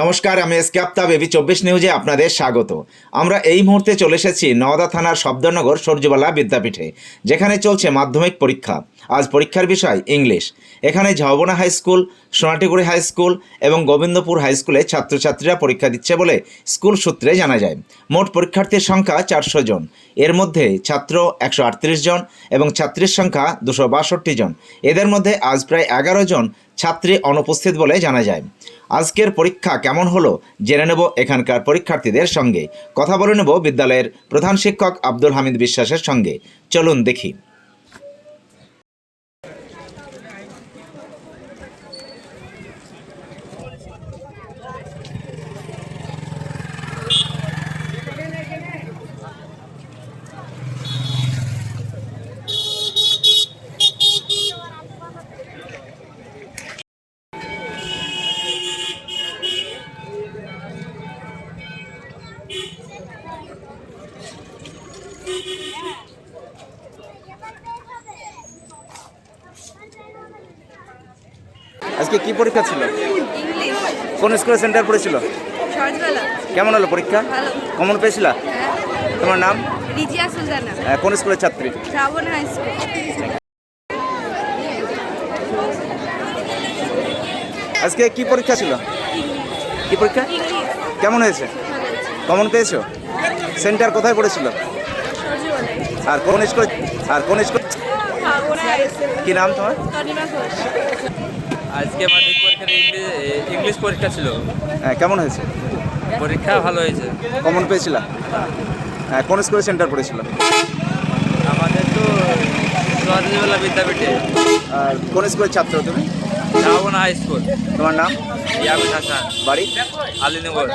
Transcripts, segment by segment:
নমস্কার, আমি S Aftab AB চব্বিশ নিউজে আপনাদের স্বাগত। আমরা এই মুহূর্তে চলে এসেছি নওদা থানার শব্দনগর সূর্যবালা বিদ্যাপীঠে, যেখানে চলছে মাধ্যমিক পরীক্ষা। আজ পরীক্ষার বিষয় ইংলিশ। এখানে Jhaubona high school Sonatiguri high school এবং গোবিন্দপুর হাই স্কুলে ছাত্রছাত্রীরা পরীক্ষা দিচ্ছে বলে স্কুল সূত্রে জানা যায়। মোট পরীক্ষার্থীর সংখ্যা চারশো জন। এর মধ্যে ছাত্র একশো আটত্রিশ জন এবং ছাত্রীর সংখ্যা দুশো জন। এদের মধ্যে আজ প্রায় এগারো জন ছাত্রী অনুপস্থিত বলে জানা যায়। আজকের পরীক্ষা কেমন হলো জেনে নেব এখানকার পরীক্ষার্থীদের সঙ্গে। কথা বলে নেব বিদ্যালয়ের প্রধান শিক্ষক আব্দুল হামিদ বিশ্বাসের সঙ্গে। চলুন দেখি। আজকে কি পরীক্ষা ছিল? কোন স্কুলে সেন্টার পড়েছিল? কেমন হলো পরীক্ষা? কমন পেয়েছিলা? হ্যাঁ। তোমার নাম? কোন স্কুলের ছাত্রী? আজকে কি পরীক্ষা ছিল? কি পরীক্ষা? কেমন হয়েছে? কমন পেয়েছ? সেন্টার কোথায় পড়েছিল? আর কোন স্কুল আর কোন স্কুল কি নাম তোমার? আজকে মাধ্যমিক পরীক্ষার ইংলিশ ইংলিশ পরীক্ষা ছিল। হ্যাঁ, কেমন হয়েছে? পরীক্ষা ভালো হয়েছে। কমন পেয়েছিলা? হ্যাঁ, কোন স্কুলে সেন্টার পড়েছিল? আমাদের তো সরজবেলা বিদ্যাপীঠে। আর কোন স্কুলের ছাত্র তুমি? Shrabon high school. তোমার নাম? ইয়াকুব হাসান। বাড়ি? আলীনগর।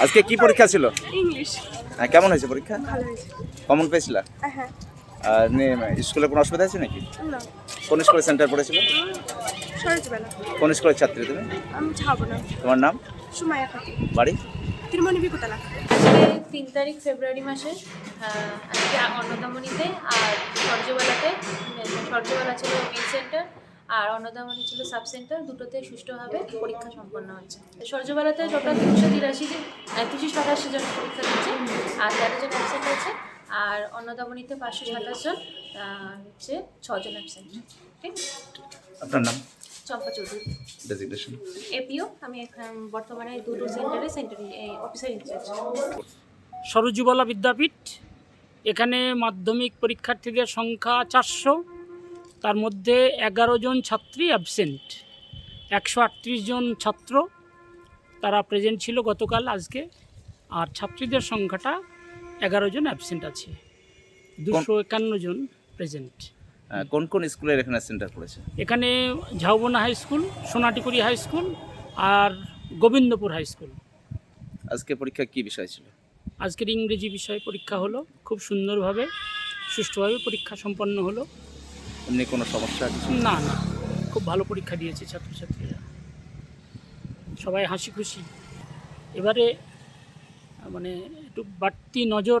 আজকে কি পরীক্ষা ছিল? ইংলিশ হ্যাঁ, কেমন হয়েছে পরীক্ষা? ভালো কমন পেয়েছিলা? হ্যাঁ নে- স্কুলে কোনো অসুবিধা আছে নাকি? কোন স্কুলে সেন্টার পড়েছিল? কোন স্কুলের ছাত্রী তুমি? আমি ছাবো না। তোমার নাম? বাড়ি? তিন তারিখ ফেব্রুয়ারি মাসে আজকে অন্নদামণিতে আর সর্যবেলাতে সর্যবেলা ছিল মেন সেন্টার আর অন্নদামণি ছিল সাব সেন্টার দুটোতে সুষ্ঠুভাবে পরীক্ষা সম্পন্ন হচ্ছে সর্যবেলাতে টোটাল তিনশো তিরাশি জন তিনশো সাতাশি জন পরীক্ষা দিচ্ছে আর তেরো জন অ্যাবসেন্ট আছে। আর অন্নদামণিতে পাঁচশো সাতাশ জন হচ্ছে ছজন অ্যাবসেন্ট ঠিক আপনার নাম? চম্পা চৌধুরী। ডেজিগনেশন এপিও আমি এখন বর্তমানে দুটো সেন্টারে সেন্টারি officer in charge Sarjubala Vidyapith এখানে মাধ্যমিক পরীক্ষার্থীদের সংখ্যা চারশো তার মধ্যে এগারো জন ছাত্রী অ্যাবসেন্ট একশো আটত্রিশ জন ছাত্র তারা প্রেজেন্ট ছিল গতকাল আজকে আর ছাত্রীদের সংখ্যাটা এগারো জন অ্যাবসেন্ট আছে। দুশো একান্ন জন প্রেজেন্ট কোন কোন স্কুলের এখানে সেন্টার পড়েছে? এখানে Jhaubona high school Sonatikuri high school আর গোবিন্দপুর হাই স্কুল আজকে পরীক্ষা কি বিষয় ছিল? আজকের ইংরেজি বিষয়ে পরীক্ষা হলো খুব সুন্দরভাবে সুষ্ঠুভাবে পরীক্ষা সম্পন্ন হলো। এমনি কোনো সমস্যা কিছু? না না খুব ভালো পরীক্ষা দিয়েছে ছাত্রছাত্রীরা। সবাই হাসি খুশি। এবারে মানে একটু বাড়তি নজর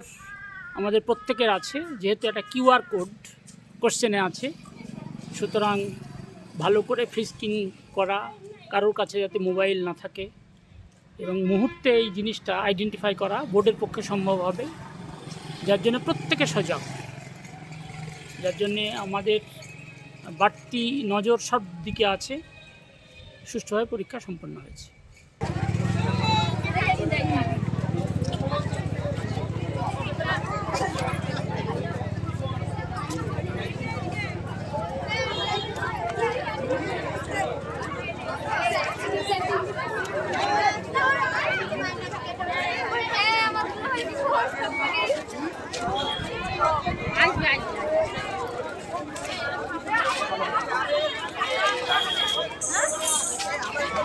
আমাদের প্রত্যেকের আছে, যেহেতু একটা কিউআর কোড কোশ্চেনে আছে। সুতরাং ভালো করে ফিস্কিং করা, কারোর কাছে যাতে মোবাইল না থাকে এবং মুহূর্তে এই জিনিসটা আইডেন্টিফাই করা বোর্ডের পক্ষে সম্ভব হবে। যার জন্য প্রত্যেকে সজাগ। যার জন্যে আমাদের বাড়তি নজর সব দিকে আছে। সুষ্ঠুভাবে পরীক্ষা সম্পন্ন হয়েছে।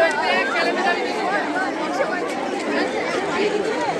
Thank you.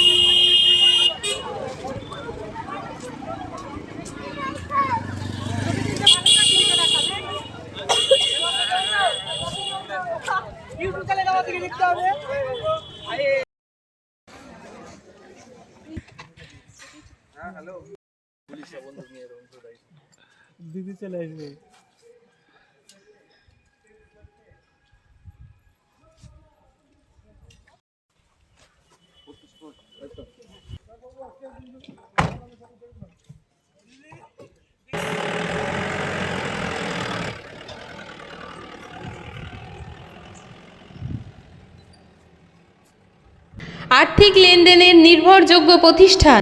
দিদি চলে আসবে। আর্থিক লেনদেনের নির্ভরযোগ্য প্রতিষ্ঠান।